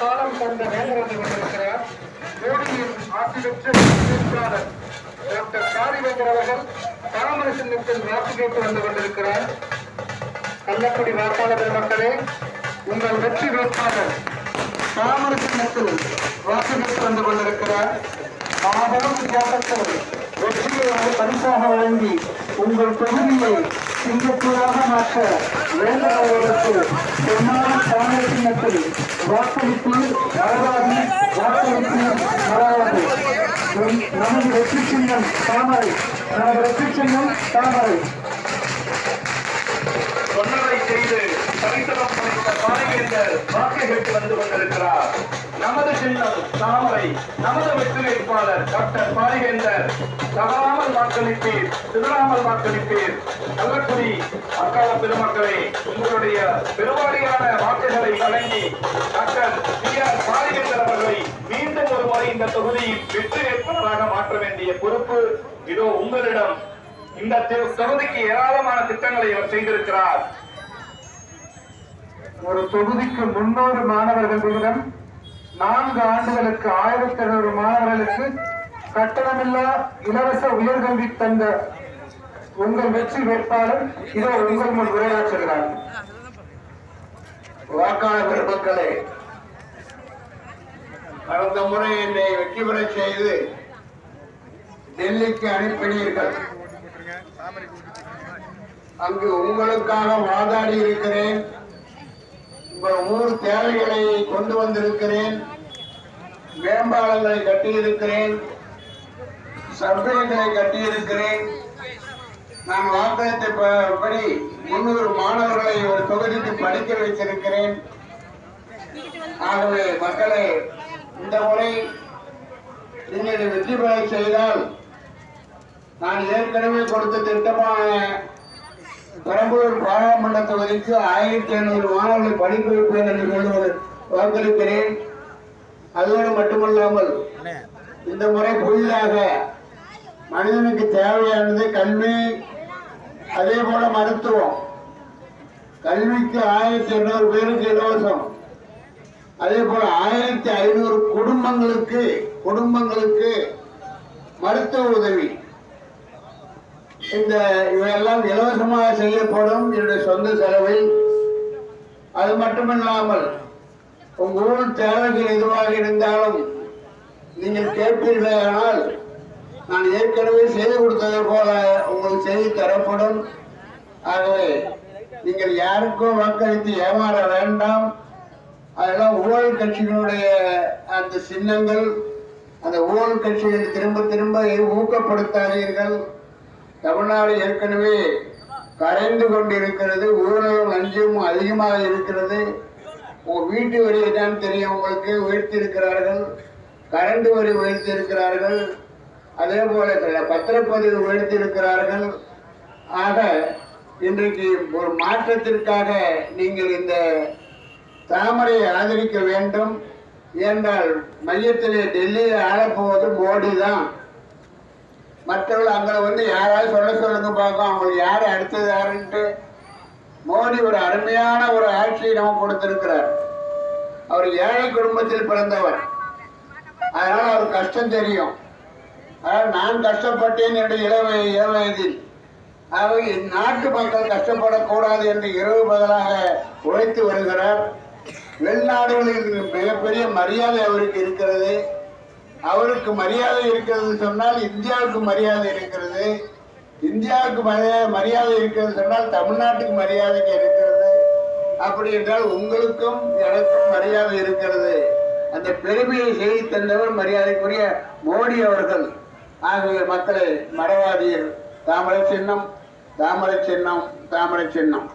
காலம் கொண்ட வேண்டுகோள் கொண்டிருக்கிறார் மோடியின் ஆட்சி பெற்ற வேட்பாளர் டாக்டர் காரிவேந்தர் அவர்கள் தாமரை சின்னத்தில் வாக்கு கேட்டு வந்து கொண்டிருக்கிறார். கள்ளக்குடி வாக்காளர் மக்களே உங்கள் வெற்றி வேட்பாளர் தாமரை சின்னத்தில் வாக்கு கேட்டு வந்து கொண்டிருக்கிறார். மாபெரும் தியாகத்தில் வெற்றியை பரிசாக வழங்கி உங்கள் தொகுதியை சிங்கப்பூராக மாற்ற வேண்டுபவர்களுக்கு பொன்னான வாக்களித்து வரலாறு வாக்களித்து வரலாறு நமது வெற்றி சின்னம் தாமரை நமது வெற்றி சின்னம் தாமரை சொன்னதை செய்து சரித்திரம் வந்து கொண்டிருக்கிறார் நமது சின்னம் தாமரை நமது வெற்றி வேட்பாளர் டாக்டர் பாலிகேந்தர் தவறாமல் வாக்களிப்பீர் சிதறாமல் வாக்களிப்பீர் கள்ளக்குடி அக்கால பெருமக்களை உங்களுடைய பெருவாரியான வாக்குகளை வழங்கி டாக்டர் பி ஆர் பாலிகேந்தர் அவர்களை மீண்டும் ஒரு முறை இந்த தொகுதியில் வெற்றி வேட்பாளராக மாற்ற வேண்டிய பொறுப்பு இதோ உங்களிடம். இந்த தொகுதிக்கு ஏராளமான திட்டங்களை அவர் செய்திருக்கிறார். ஒரு தொகுதிக்கு முன்னூறு மாணவர்கள் விகிதம் நான்கு ஆண்டுகளுக்கு ஆயிரத்தி இருநூறு மாணவர்களுக்கு கட்டணமில்லா இலவச உயர்கல்வி தந்த உங்கள் வெற்றி வேட்பாளர் இதோ உங்கள் முன் உரையாற்றுகிறார் வாக்காளர் பெருமக்களே கடந்த முறை என்னை வெற்றி பெற செய்து டெல்லிக்கு அனுப்பினீர்கள். அங்கு உங்களுக்காக வாதாடி இருக்கிறேன். உங்கள் ஊர் தேவைகளை கொண்டு வந்திருக்கிறேன். மேம்பாலங்களை கட்டியிருக்கிறேன். சர்வேகளை கட்டியிருக்கிறேன். நான் வாக்களித்த படி முன்னூறு மாணவர்களை ஒரு தொகுதிக்கு படிக்க வைத்திருக்கிறேன். ஆகவே மக்களை இந்த முறை நீங்கள் வெற்றி பெற செய்தால் நான் ஏற்கனவே கொடுத்த திட்டமான பெரம்பலூர் பாராளுமன்ற தொகுதிக்கு ஆயிரத்தி ஐநூறு மாணவர்களை படிக்க வைப்பேன் என்று சொல்லுவது வாக்களிக்கிறேன். அதோடு மட்டுமல்லாமல் இந்த முறை புதிதாக மனிதனுக்கு தேவையானது கல்வி அதே போல மருத்துவம். கல்விக்கு ஆயிரத்தி எண்ணூறு பேருக்கு இலவசம். அதே போல ஆயிரத்தி ஐநூறு குடும்பங்களுக்கு குடும்பங்களுக்கு மருத்துவ உதவி. இந்த இவையெல்லாம் இலவசமாக செய்யப்படும் என்னுடைய சொந்த செலவில் அது மட்டுமில்லாமல் உங்க ஊர் தேவைகள் எதுவாக இருந்தாலும் நீங்கள் கேட்பீர்களானால் நான் ஏற்கனவே செய்து கொடுத்ததை போல உங்களுக்கு செய்து தரப்படும். ஆகவே நீங்கள் யாருக்கும் வாக்களித்து ஏமாற வேண்டாம். அதெல்லாம் ஊழல் கட்சிகளுடைய அந்த சின்னங்கள் அந்த ஊழல் கட்சிகள் திரும்ப திரும்ப ஊக்கப்படுத்தாதீர்கள். தமிழ்நாடு ஏற்கனவே கரைந்து கொண்டிருக்கிறது ஊழலும் லஞ்சமும் அதிகமாக இருக்கிறது. உங்க வீட்டு வரி என்னன்னு தெரியும் உங்களுக்கு உயர்த்தியிருக்கிறார்கள். கரண்ட் வரி உயர்த்தியிருக்கிறார்கள். அதே போல பத்திரப்பதிவு உயர்த்தியிருக்கிறார்கள். ஆக இன்றைக்கு ஒரு மாற்றத்திற்காக நீங்கள் இந்த தாமரையை ஆதரிக்க வேண்டும். என்றால் மையத்திலே டெல்லியை ஆளப்போவது மோடி தான் மற்றவர்கள் அங்கே வந்து யாராவது சொல்ல சொல்லுங்க பார்க்கும் அவங்களுக்கு யார் அடுத்தது யாருன்ட்டு. மோடி ஒரு அருமையான ஒரு ஆட்சியை நம்ம கொடுத்திருக்கிறார். அவர் ஏழை குடும்பத்தில் பிறந்தவர். அதனால அவர் கஷ்டம் தெரியும். அதனால் நான் கஷ்டப்பட்டேன் என்று இளவ இளவயதில் அவர் என் நாட்டு மக்கள் கஷ்டப்படக்கூடாது என்று இரவு பகலாக உழைத்து வருகிறார். வெளிநாடுகளில் மிகப்பெரிய மரியாதை அவருக்கு இருக்கிறது. அவருக்கு மரியாதை இருக்கிறது சொன்னால் இந்தியாவுக்கு மரியாதை இருக்கிறது. இந்தியாவுக்கு மரியாதை இருக்கிறது சொன்னால் தமிழ்நாட்டுக்கு மரியாதை இருக்கிறது. அப்படி என்றால் உங்களுக்கும் எனக்கும் மரியாதை இருக்கிறது. அந்த பெருமையை செய்து தந்தவர் மரியாதைக்குரிய மோடி அவர்கள். ஆகிய மக்களை மரவாதியர் தாமரை சின்னம் தாமரை சின்னம் தாமரை சின்னம்.